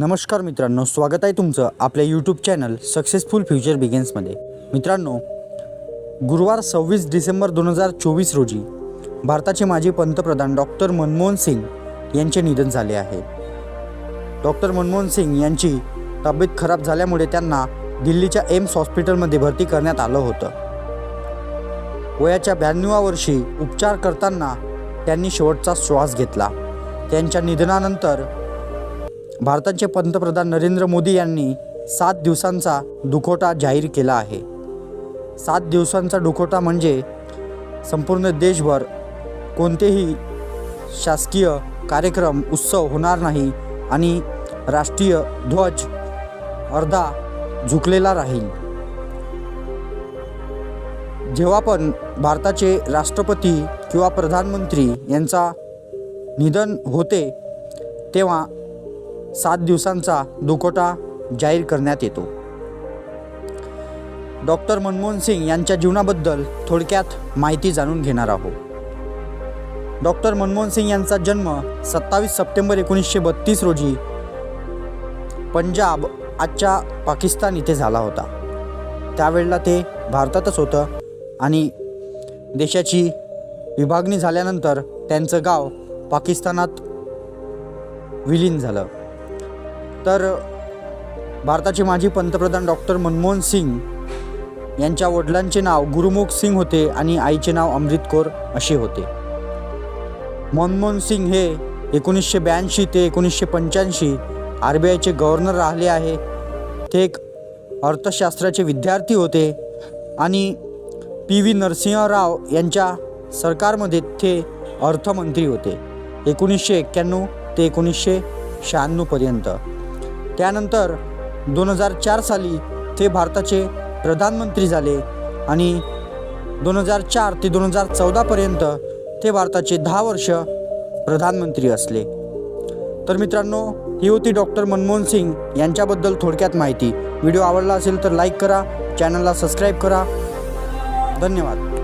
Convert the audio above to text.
नमस्कार मित्रांनो स्वागत आहे तुमचं आपल्या यूट्यूब चॅनल सक्सेसफुल फ्युचर बिगेन्समध्ये मित्रांनो गुरुवार सव्वीस डिसेंबर दोन हजार चोवीस रोजी भारताचे माजी पंतप्रधान डॉक्टर मनमोहन सिंग यांचे निधन झाले आहे. डॉक्टर मनमोहन सिंग यांची तब्येत खराब झाल्यामुळे त्यांना दिल्लीच्या एम्स हॉस्पिटलमध्ये भरती करण्यात आलं होतं. वयाच्या ब्याण्णवा वर्षी उपचार करताना त्यांनी शेवटचा श्वास घेतला. त्यांच्या निधनानंतर भारताचे पंतप्रधान नरेंद्र मोदी यांनी सात दिवसांचा दुखोटा जाहीर केला आहे. सात दिवसांचा दुखोटा म्हणजे संपूर्ण देशभर कोणतेही शासकीय कार्यक्रम उत्सव होणार नाही आणि राष्ट्रीय ध्वज अर्धा झुकलेला राहील. जेव्हा पण भारताचे राष्ट्रपती किंवा प्रधानमंत्री यांचा निधन होते तेव्हा सात दिवसांचा दुखोटा जाहीर करण्यात येतो. डॉक्टर मनमोहन सिंग यांच्या जीवनाबद्दल थोडक्यात माहिती जाणून घेणार आहोत. डॉक्टर मनमोहन सिंग यांचा जन्म सत्तावीस सप्टेंबर एकोणीसशे बत्तीस रोजी पंजाब आजच्या पाकिस्तान इथे झाला होता. त्यावेळेला ते भारतातच होतं आणि देशाची विभागणी झाल्यानंतर त्यांचं गाव पाकिस्तानात विलीन झालं. तर भारताचे माजी पंतप्रधान डॉक्टर मनमोहन सिंग यांच्या वडिलांचे नाव गुरुमुख सिंग होते आणि आईचे नाव अमृत कौर असे होते. मनमोहन सिंग हे एकोणीसशे ब्याऐंशी ते एकोणीसशे पंच्याऐंशी आर बी आयचे गव्हर्नर राहिले आहे. ते एक अर्थशास्त्राचे विद्यार्थी होते आणि पी व्ही नरसिंहराव यांच्या सरकारमध्ये ते अर्थमंत्री होते. एकोणीसशे एक्क्याण्णव ते एकोणीसशे शहाण्णवपर्यंत त्यानंतर दोन हजार चार साली ते भारताचे प्रधानमंत्री झाले आणि दोन हजार चार ते दोन हजार चौदापर्यंत ते भारताचे दहा वर्ष प्रधानमंत्री असले. तर मित्रांनो ही होती डॉक्टर मनमोहन सिंग यांच्याबद्दल थोडक्यात माहिती. व्हिडिओ आवडला असेल तर लाईक करा चॅनलला सबस्क्राईब करा. धन्यवाद.